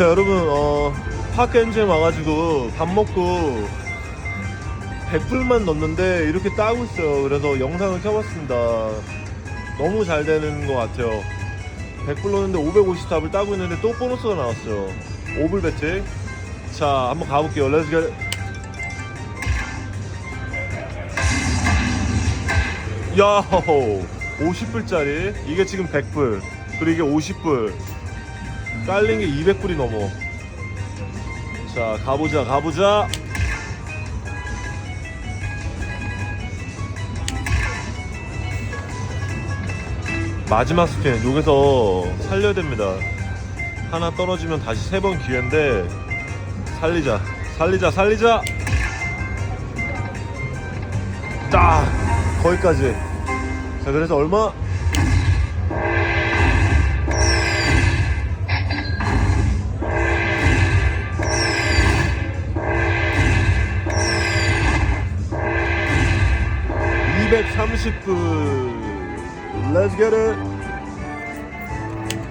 자 여러분 어 파크엔진 와가지고 밥 먹고 100불만 넣었는데 이렇게 따고 있어요. 그래서 영상을 켜봤습니다. 너무 잘 되는 것 같아요. 100불 넣었는데 554불 따고 있는데 또 보너스가 나왔어요. 5불 배팅 자 한번 가볼게요. 렛츠 겟 야호! 50불짜리. 이게 지금 100불. 그리고 이게 50불 깔린 게 200불이 넘어. 자 가보자 가보자. 마지막 스캔 여기서 살려야 됩니다. 하나 떨어지면 다시 세 번 기회인데 살리자 살리자 살리자. 딱 거기까지. 자 그래서 얼마 (230불) Let's get it